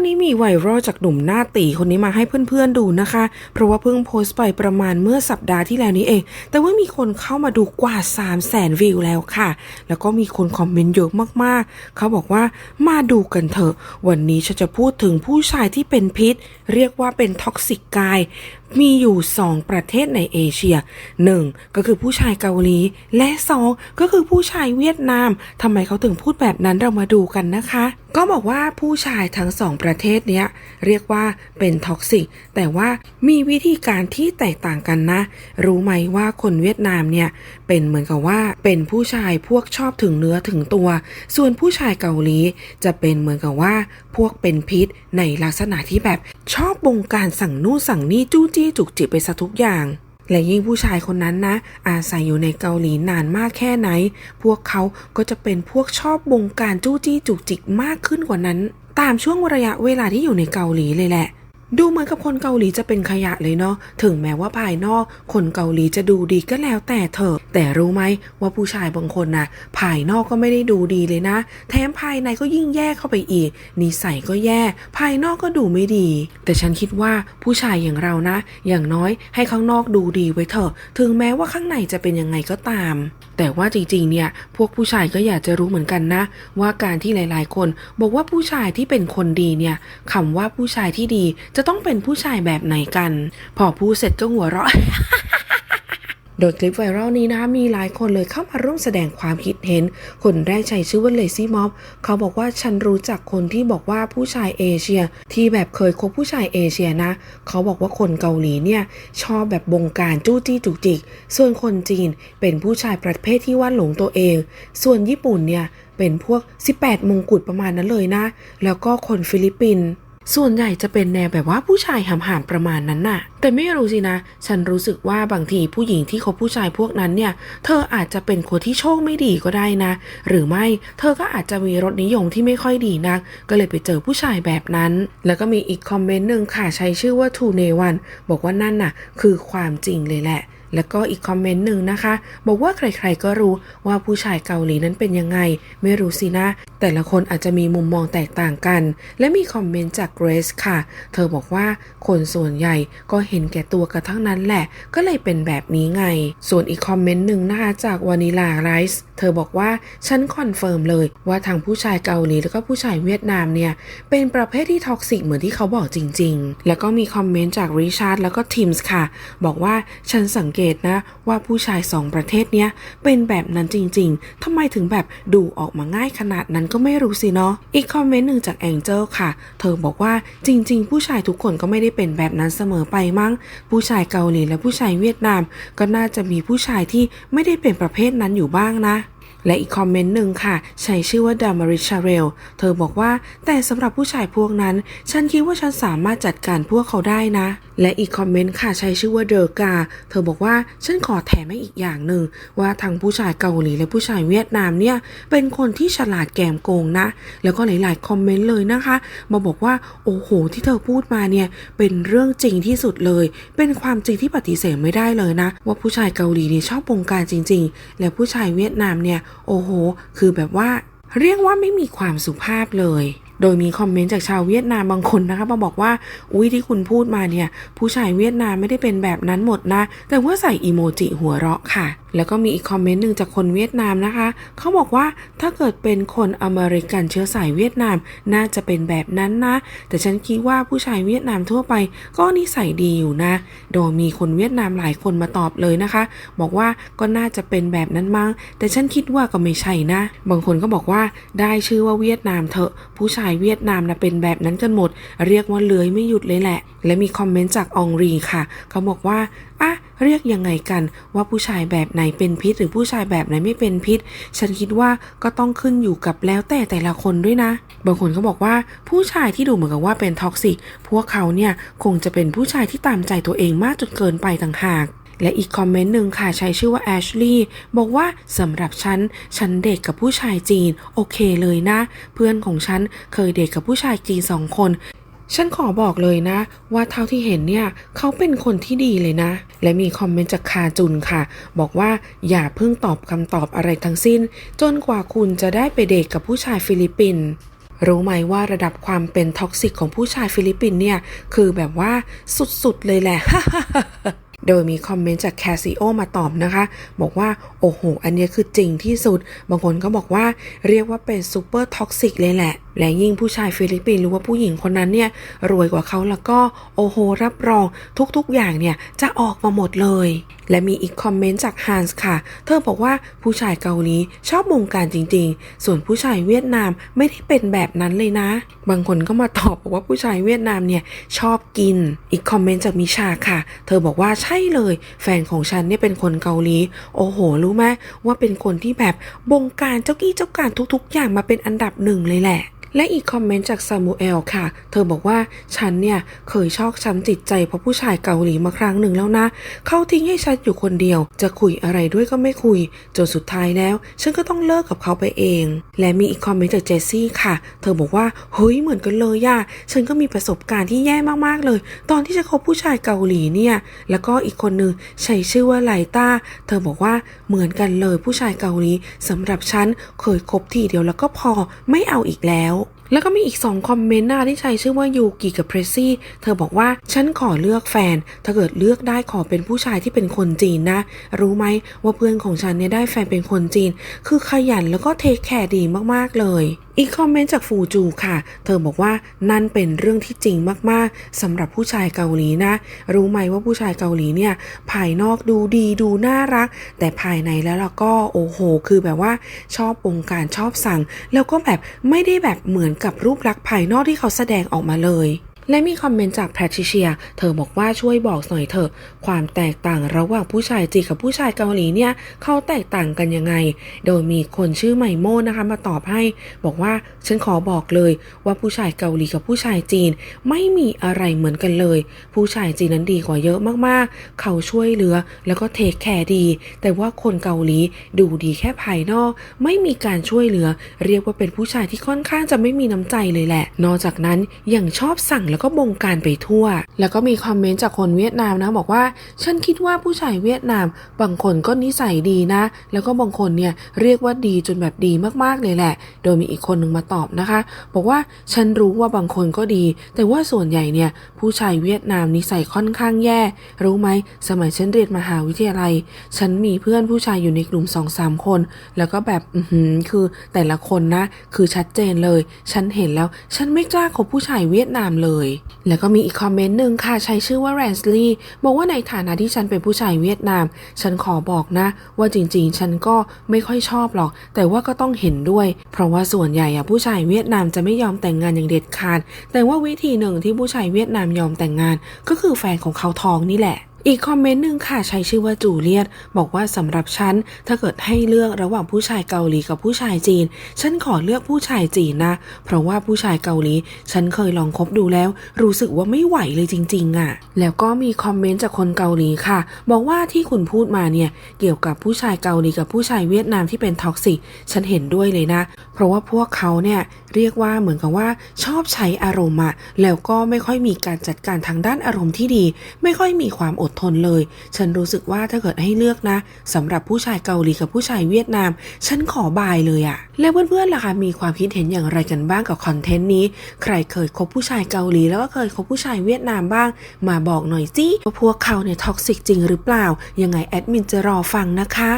วันนี้มีไวรัลจากหนุ่มหน้าตีคนนี้มาให้เพื่อนๆดูนะคะ เพราะว่าเพิ่งโพสต์ไปประมาณเมื่อสัปดาห์ที่แล้วนี้เอง แต่ว่ามีคนเข้ามาดูกว่า 3 0 0แสนวิวแล้วค่ะ แล้วก็มีคนคอมเมนต์เยอะมากๆ เขาบอกว่ามาดูกันเถอะ วันนี้ฉันจะพูดถึงผู้ชายที่เป็นพิษ เรียกว่าเป็นท็อกซิกกาย มีอยู่ 2 ประเทศในเอเชีย 1. ก็คือผู้ชายเกาหลี และ 2 ก็คือผู้ชายเวียดนามทำไมเขาถึงพูดแบบนั้นเรามาดูกันนะคะ ก็บอกว่าผู้ชายทั้งสองประเทศเนี้ยเรียกว่าเป็นท็อกซิกแต่ว่ามีวิธีการที่แตกต่างกันนะ รู้ไหมว่าคนเวียดนามเนี่ยเป็นเหมือนกับว่าเป็นผู้ชายพวกชอบถึงเนื้อถึงตัว ส่วนผู้ชายเกาหลีจะเป็นเหมือนกับว่าพวกเป็นพิษในลักษณะที่แบบชอบบงการสั่งนู่นสั่งนี่จู้จี้จุกจิกไปซะทุกอย่าง และยิ่งผู้ชายคนนั้นนะ อาศัยอยู่ในเกาหลีนานมากแค่ไหน พวกเขาก็จะเป็นพวกชอบบงการจู้จี้จุกจิกมากขึ้นกว่านั้น ตามช่วงระยะเวลาที่อยู่ในเกาหลีเลยแหละ ดูเหมือนกับคนเกาหลีจะเป็นขยะเลยเนาะ ถึงแม้ว่าภายนอก คนเกาหลีจะดูดีก็แล้วแต่เถอะ แต่รู้ไหมว่าผู้ชายบางคนนะภายนอกก็ไม่ได้ดูดีเลยนะ แถมภายในก็ยิ่งแย่เข้าไปอีก นิสัยก็แย่ ภายนอกก็ดูไม่ดี แต่ฉันคิดว่าผู้ชายอย่างเรานะ อย่างน้อยให้ข้างนอกดูดีไว้เถอะ ถึงแม้ว่าข้างในจะเป็นยังไงก็ตาม แต่ว่าจริงๆ เนี่ย พวกผู้ชายก็อยากจะรู้เหมือนกันนะ ว่าการที่หลาย ๆ คน บอกว่าผู้ชายที่เป็นคนดีเนี่ยคำว่าผู้ชายที่ดีจะจะต้องเป็นผู้ชายแบบไหนกัน พอพูดเสร็จก็หัวเราะโดยคลิปไวรัลนี้นะมีหลายคนเลยเข้ามาร่วมแสดงความคิดเห็น คนแรกใช้ชื่อว่าเลซี่ม็อบเขาบอกว่าฉันรู้จักคนที่บอกว่าผู้ชายเอเชีย ที่แบบเคยคบผู้ชายเอเชียนะ เขาบอกว่าคนเกาหลีเนี่ยชอบแบบบงการจู้จี้จุกจิก ส่วนคนจีนเป็นผู้ชายประเภทที่ว่าหลงตัวเอง ส่วนญี่ปุ่นเนี่ยเป็นพวก 18 มงกุฎประมาณนั้นเลยนะ แล้วก็คนฟิลิปปินส์ ส่วนใหญ่จะเป็นแนวแบบว่าผู้ชายหำๆประมาณนั้นน่ะ แต่ไม่รู้สินะ ฉันรู้สึกว่าบางทีผู้หญิงที่คบผู้ชายพวกนั้นเนี่ย เธออาจจะเป็นคนที่โชคไม่ดีก็ได้นะ หรือไม่เธอก็อาจจะมีรสนิยมที่ไม่ค่อยดีนัก ก็เลยไปเจอผู้ชายแบบนั้น แล้วก็มีอีกคอมเมนต์หนึ่งค่ะใช้ชื่อว่าทูเนวันบอกว่านั่นน่ะ คือความจริงเลยแหละ แล้วก็อีกคอมเมนต์หนึ่งนะคะ บอกว่าใครๆก็รู้ว่าผู้ชายเกาหลีนั้นเป็นยังไง ไม่รู้สินะ แต่ละคนอาจจะมีมุมมองแตกต่างกัน และมีคอมเมนต์จากเกรซค่ะ เธอบอกว่าคนส่วนใหญ่ก็เห็นแก่ตัวกันทั้งนั้นแหละ ก็เลยเป็นแบบนี้ไง ส่วนอีกคอมเมนต์หนึ่งนะคะจากวานิลาไรซ์เธอบอกว่าฉันคอนเฟิร์มเลยว่าทางผู้ชายเกาหลีแล้วก็ผู้ชายเวียดนามเนี่ยเป็นประเภทที่ท็อกซิกเหมือนที่เขาบอกจริง ๆ แล้วก็มีคอมเมนต์จากริชาร์ดแล้วก็ทิมส์ค่ะ บอกว่าฉันสังเกตนะว่าผู้ชายสองประเทศเนี้ยเป็นแบบนั้นจริง ๆทำไมถึงแบบดูออกมาง่ายขนาดนั้นก็ไม่รู้สิเนาะ อีกคอมเมนต์หนึ่งจากแองเจิลค่ะ เธอบอกว่าจริง ๆ ผู้ชายทุกคนก็ไม่ได้เป็นแบบนั้นเสมอไปมั้ง ผู้ชายเกาหลีและผู้ชายเวียดนาม ก็น่าจะมีผู้ชายที่ไม่ได้เป็นประเภทนั้นอยู่บ้างนะ และอีกคอมเมนต์หนึ่งค่ะ ใช้ชื่อว่าดามาริชาเรล เธอบอกว่าแต่สำหรับผู้ชายพวกนั้น ฉันคิดว่าฉันสามารถจัดการพวกเขาได้นะ และอีกคอมเมนต์ค่ะใช้ชื่อว่าเดอกา เธอบอกว่าฉันขอแถมให้อีกอย่างหนึ่งว่าทั้งผู้ชายเกาหลีและผู้ชายเวียดนามเนี่ยเป็นคนที่ฉลาดแกมโกงนะ แล้วก็หลายๆคอมเมนต์เลยนะคะ มาบอกว่าโอ้โห ที่เธอพูดมาเนี่ยเป็นเรื่องจริงที่สุดเลย เป็นความจริงที่ปฏิเสธไม่ได้เลยนะ ว่าผู้ชายเกาหลีเนี่ยชอบบงการจริง ๆ และผู้ชายเวียดนามเนี่ยโอ้โห คือแบบว่าเรียกว่าไม่มีความสุภาพเลย โดยมีคอมเมนต์จากชาวเวียดนามบางคนนะคะมาบอกว่า อุ้ยที่คุณพูดมาเนี่ย ผู้ชายเวียดนามไม่ได้เป็นแบบนั้นหมดนะ แต่ว่าใส่อีโมจิหัวเราะค่ะ แล้วก็มีอีกคอมเมนต์หนึ่งจากคนเวียดนามนะคะ เขาบอกว่าถ้าเกิดเป็นคนอเมริกันเชื้อสายเวียดนาม น่าจะเป็นแบบนั้นนะ แต่ฉันคิดว่าผู้ชายเวียดนามทั่วไป ก็นิสัยดีอยู่นะ โดยมีคนเวียดนามหลายคนมาตอบเลยนะคะ บอกว่าก็น่าจะเป็นแบบนั้นมั้ง แต่ฉันคิดว่าก็ไม่ใช่นะ บางคนก็บอกว่าได้ชื่อว่าเวียดนามเถอะ ผู้ชายเวียดนามนะเป็นแบบนั้นกันหมด เรียกว่าเลื้อยไม่หยุดเลยแหละ และมีคอมเมนต์จากอองรีค่ะ เขาบอกว่า อะเรียกยังไงกันว่าผู้ชายแบบไหนเป็นพิษ หรือผู้ชายแบบไหนไม่เป็นพิษ ฉันคิดว่าก็ต้องขึ้นอยู่กับแล้วแต่แต่ละคนด้วยนะ บางคนก็บอกว่าผู้ชายที่ดูเหมือนกับว่าเป็นท็อกซิกพวกเขาเนี่ยคงจะเป็นผู้ชายที่ตามใจตัวเองมากจนเกินไปต่างหากและอีกคอมเมนต์หนึ่งค่ะใช้ชื่อว่าแอชลีย์บอกว่าสำหรับฉัน ฉันเด็กกับผู้ชายจีน โอเคเลยนะ เพื่อนของฉันเคยเด็กกับผู้ชายจีนสองคน ฉันขอบอกเลยนะ ว่าเท่าที่เห็นเนี่ยเขาเป็นคนที่ดีเลยนะ และมีคอมเมนต์จากคาจุนค่ะ บอกว่าอย่าเพิ่งตอบคำตอบอะไรทั้งสิ้น จนกว่าคุณจะได้ไปเดทกับผู้ชายฟิลิปปินส์รู้ไหมว่าระดับความเป็นท็อกซิกของผู้ชายฟิลิปปินส์เนี่ย คือแบบว่าสุดๆเลยแหละ โดยมีคอมเมนต์จากแคสิโอมาตอบนะคะ บอกว่า โอ้โห อันนี้คือจริงที่สุด บางคนก็บอกว่าเรียกว่าเป็นซูเปอร์ท็อกซิกเลยแหละ และยิ่งผู้ชายฟิลิปปินส์หรือว่าผู้หญิงคนนั้นเนี่ย รวยกว่าเขาแล้วก็ โอ้โห รับรองทุกๆอย่างเนี่ย จะออกมาหมดเลย และมีอีกคอมเมนต์จากฮันส์ค่ะ เธอบอกว่าผู้ชายเกาหลีชอบวงการจริงๆ ส่วนผู้ชายเวียดนามไม่ได้เป็นแบบนั้นเลยนะ บางคนก็มาตอบบอกว่าผู้ชายเวียดนามเนี่ยชอบกิน อีกคอมเมนต์จากมิชาค่ะ เธอบอกว่าใช่เลย แฟนของฉันเนี่ยเป็นคนเกาหลี โอ้โห รู้ไหมว่าเป็นคนที่แบบบงการเจ้ากี้เจ้าการทุกๆ อย่างมาเป็นอันดับหนึ่งเลยแหละ และอีกคอมเมนต์จากซามูเอลค่ะ เธอบอกว่าฉันเนี่ยเคยชอกช้ำจิตใจเพราะผู้ชายเกาหลีมาครั้งหนึ่งแล้วนะ เขาทิ้งให้ฉันอยู่คนเดียว จะคุยอะไรด้วยก็ไม่คุย จนสุดท้ายแล้ว ฉันก็ต้องเลิกกับเขาไปเอง และมีอีกคอมเมนต์จากเจสซี่ค่ะ เธอบอกว่าเฮ้ยเหมือนกันเลยย่าฉันก็มีประสบการณ์ที่แย่มากๆเลย ตอนที่จะคบผู้ชายเกาหลีเนี่ย แล้วก็อีกคนหนึ่งใช้ชื่อว่าไลต้า เธอบอกว่าเหมือนกันเลยผู้ชายเกาหลีสำหรับฉันเคยคบทีเดียวแล้วก็พอไม่เอาอีกแล้ว แล้วก็มีอีก 2 คอมเมนต์หน้าที่ใช้ชื่อว่ายูกิกับเพรสซี่เธอบอกว่าฉันขอเลือกแฟน ถ้าเกิดเลือกได้ขอเป็นผู้ชายที่เป็นคนจีนนะ รู้ไหมว่าเพื่อนของฉันเนี่ยได้แฟนเป็นคนจีน คือขยันแล้วก็เทคแคร์ดีมากๆเลยอีกคอมเมนต์จากฟูจูค่ะ เธอบอกว่านั่นเป็นเรื่องที่จริงมากๆสำหรับผู้ชายเกาหลีนะ รู้ไหมว่าผู้ชายเกาหลีเนี่ยภายนอกดูดีดูน่ารัก แต่ภายในแล้วเราก็โอ้โห คือแบบว่าชอบองค์การชอบสั่ง แล้วก็แบบไม่ได้แบบเหมือนกับรูปลักษณ์ภายนอกที่เขาแสดงออกมาเลย และมีคอมเมนต์จากแพทริเชีย เธอบอกว่าช่วยบอกหน่อยเถอะ ความแตกต่างระหว่างผู้ชายจีนกับผู้ชายเกาหลีเนี่ยเขาแตกต่างกันยังไง โดยมีคนชื่อไมโมนะคะมาตอบให้ บอกว่าฉันขอบอกเลยว่าผู้ชายเกาหลีกับผู้ชายจีน ไม่มีอะไรเหมือนกันเลย ผู้ชายจีนนั้นดีกว่าเยอะมากๆ เขาช่วยเหลือแล้วก็เทคแคร์ดี แต่ว่าคนเกาหลีดูดีแค่ภายนอก ไม่มีการช่วยเหลือ เรียกว่าเป็นผู้ชายที่ค่อนข้างจะไม่มีน้ำใจเลยแหละ นอกจากนั้นยังชอบสั่งแล้วก็บงการไปทั่ว แล้วก็มีคอมเมนต์จากคนเวียดนามนะ บอกว่า ฉันคิดว่าผู้ชายเวียดนาม บางคนก็นิสัยดีนะ แล้วก็บางคนเนี่ยเรียกว่าดีจนแบบดีมากๆเลยแหละ โดยมีอีกคนหนึ่งมาตอบนะคะ บอกว่าฉันรู้ว่าบางคนก็ดี แต่ว่าส่วนใหญ่เนี่ยผู้ชายเวียดนามนิสัยค่อนข้างแย่ รู้ไหมสมัยฉันเรียนมหาวิทยาลัย ฉันมีเพื่อนผู้ชายอยู่ในกลุ่มสองสามคน แล้วก็แบบอืคือแต่ละคนนะ คือชัดเจนเลย ฉันเห็นแล้ว ฉันไม่กล้าคบผู้ชายเวียดนามเลยแล้วก็มีอีกคอมเมนต์หนึ่งค่ะใช้ชื่อว่าแรนสลีย์บอกว่าในฐานะที่ฉันเป็นผู้ชายเวียดนาม ฉันขอบอกนะ ว่าจริงๆ ฉันก็ไม่ค่อยชอบหรอก แต่ว่าก็ต้องเห็นด้วย เพราะว่าส่วนใหญ่อะผู้ชายเวียดนามจะไม่ยอมแต่งงานอย่างเด็ดขาด แต่ว่าวิธีหนึ่งที่ผู้ชายเวียดนามยอมแต่งงาน ก็คือแฟนของเขาท้องนี่แหละ อีกคอมเมนต์หนึ่งค่ะใช้ชื่อว่าจูเลียตบอกว่าสำหรับฉัน ถ้าเกิดให้เลือกระหว่างผู้ชายเกาหลีกับผู้ชายจีน ฉันขอเลือกผู้ชายจีนนะ เพราะว่าผู้ชายเกาหลี ฉันเคยลองคบดูแล้ว รู้สึกว่าไม่ไหวเลยจริง ๆอะ่ะ แล้วก็มีคอมเมนต์จากคนเกาหลีค่ะ บอกว่าที่คุณพูดมาเนี่ยเกี่ยวกับผู้ชายเกาหลีกับผู้ชายเวียดนามที่เป็นท็อกซิกฉันเห็นด้วยเลยนะ เพราะว่าพวกเขาเนี่ยเรียกว่าเหมือนกับว่าชอบใช้อารมณ์อะแล้วก็ไม่ค่อยมีการจัดการทางด้านอารมณ์ที่ดี ไม่ค่อยมีความอดทนเลย ฉันรู้สึกว่าถ้าเกิดให้เลือกนะสำหรับผู้ชายเกาหลีกับผู้ชายเวียดนาม ฉันขอบายเลยอะแล้วเพื่อนๆล่ะคะมีความคิดเห็นอย่างไรกันบ้างกับคอนเทนต์นี้ ใครเคยคบผู้ชายเกาหลีแล้วก็เคยคบผู้ชายเวียดนามบ้าง มาบอกหน่อยสิว่าพวกเขาเนี่ยท็อกซิกจริงหรือเปล่า ยังไงแอดมินจะรอฟังนะคะ